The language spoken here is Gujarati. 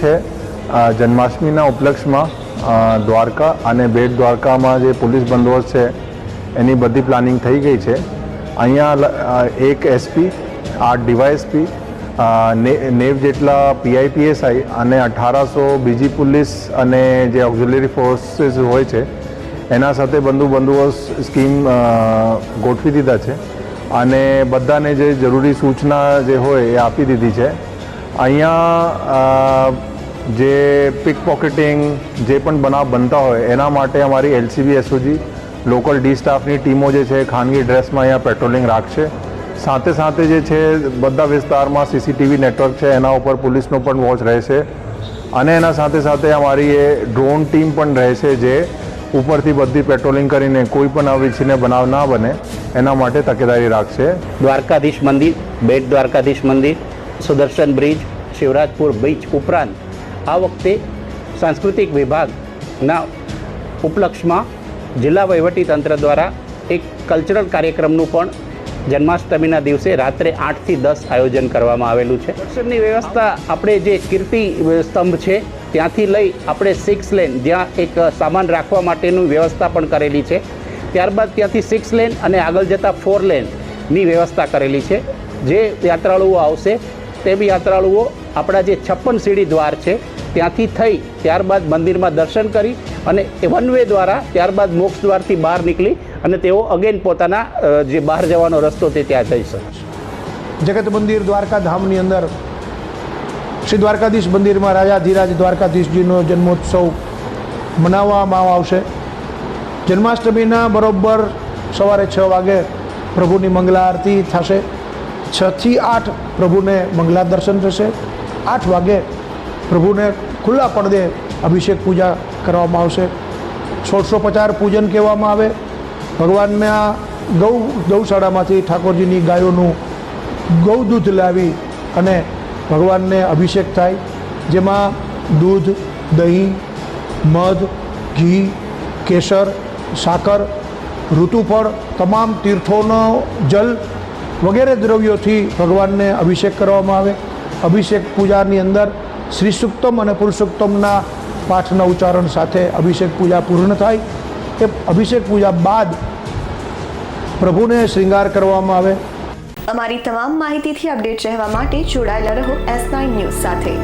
છે જન્માષ્ટમીના ઉપલક્ષમાં દ્વારકા અને બેટ દ્વારકામાં જે પોલીસ બંદોબસ્ત છે, એની બધી પ્લાનિંગ થઈ ગઈ છે. અહીંયા એક એસપી, આઠ ડીવાયએસપી નેવ જેટલા પીઆઈપીએસઆઈ અને અઢારસો બીજી પોલીસ અને જે ઓક્ઝિલરી ફોર્સીસ હોય છે, એના સાથે બંધુ બંદોબસ્ત સ્કીમ ગોઠવી દીધા છે. અને બધાને જે જરૂરી સૂચના જે હોય એ આપી દીધી છે. અહીંયા જે પિક પોકેટિંગ જે પણ બનાવ બનતા હોય, એના માટે અમારી એલસીબી એસઓજી લોકલ ડી સ્ટાફની ટીમો જે છે, ખાનગી ડ્રેસમાં અહીંયા પેટ્રોલિંગ રાખશે. સાથે સાથે જે છે, બધા વિસ્તારમાં સીસીટીવી નેટવર્ક છે, એના ઉપર પોલીસનો પણ વોચ રહેશે. અને એના સાથે સાથે અમારી એ ડ્રોન ટીમ પણ રહેશે જે ઉપરથી બધી પેટ્રોલિંગ કરીને કોઈ પણ અવિચ્છનીય બનાવ ના બને, એના માટે તકેદારી રાખશે. દ્વારકાધીશ મંદિર, બેટ દ્વારકાધીશ મંદિર સુદર્શન બ્રિજ, શિવરાજપુર બીચ ઉપરાંત આ વખતે સાંસ્કૃતિક વિભાગના ઉપલક્ષમાં જિલ્લા વહીવટી તંત્ર દ્વારા એક કલ્ચરલ કાર્યક્રમનું પણ જન્માષ્ટમીના દિવસે રાત્રે આઠથી દસ આયોજન કરવામાં આવેલું છે. દર્શનની વ્યવસ્થા આપણે જે કીર્તિ સ્તંભ છે, ત્યાંથી લઈ આપણે સિક્સ લેન જ્યાં એક સામાન રાખવા માટેની વ્યવસ્થા પણ કરેલી છે. ત્યારબાદ ત્યાંથી સિક્સ લેન અને આગળ જતાં ફોર લેનની વ્યવસ્થા કરેલી છે. જે યાત્રાળુઓ આવશે તે યાત્રાળુઓ આપણા જે છપ્પન સીડી દ્વાર છે, ત્યાંથી થઈ ત્યારબાદ મંદિરમાં દર્શન કરી અને વન વે દ્વારા ત્યારબાદ મોક્ષ દ્વારથી બહાર નીકળી અને તેઓ અગેન પોતાના જે બહાર જવાનો રસ્તો તે ત્યાં જઈ શકશે જગત મંદિર દ્વારકા ધામની અંદર શ્રી દ્વારકાધીશ મંદિરમાં રાજા ધીરાજ દ્વારકાધીશજીનો જન્મોત્સવ મનાવવામાં આવશે. જન્માષ્ટમીના બરોબર સવારે છ વાગે પ્રભુની મંગલા આરતી થશે. છથી આઠ પ્રભુને મંગલા દર્શન થશે. આઠ વાગે પ્રભુને ખુલ્લા પડદે અભિષેક પૂજા કરવામાં આવશે. છોડસો પચાર પૂજન કહેવામાં આવે. ભગવાનના ગૌ ગૌશાળામાંથી ઠાકોરજીની ગાયોનું ગૌદૂધ લાવી અને ભગવાનને અભિષેક થાય. જેમાં દૂધ, દહીં, મધ, ઘી, કેસર, સાકર, ઋતુફળ, તમામ તીર્થોનો જલ વગેરે દ્રવ્યોથી ભગવાનને અભિષેક કરવામાં આવે. અભિષેક પૂજાની અંદર શ્રી સુક્તમ અને પુરુષોત્તમના પાઠના ઉચ્ચારણ સાથે અભિષેક પૂજા પૂર્ણ થાય. એ અભિષેક પૂજા બાદ પ્રભુને શ્રૃંગાર કરવામાં આવે. અમારી તમામ માહિતીથી અપડેટ રહેવા માટે જોડાયેલા રહો એસ નાઇન ન્યૂઝ સાથે.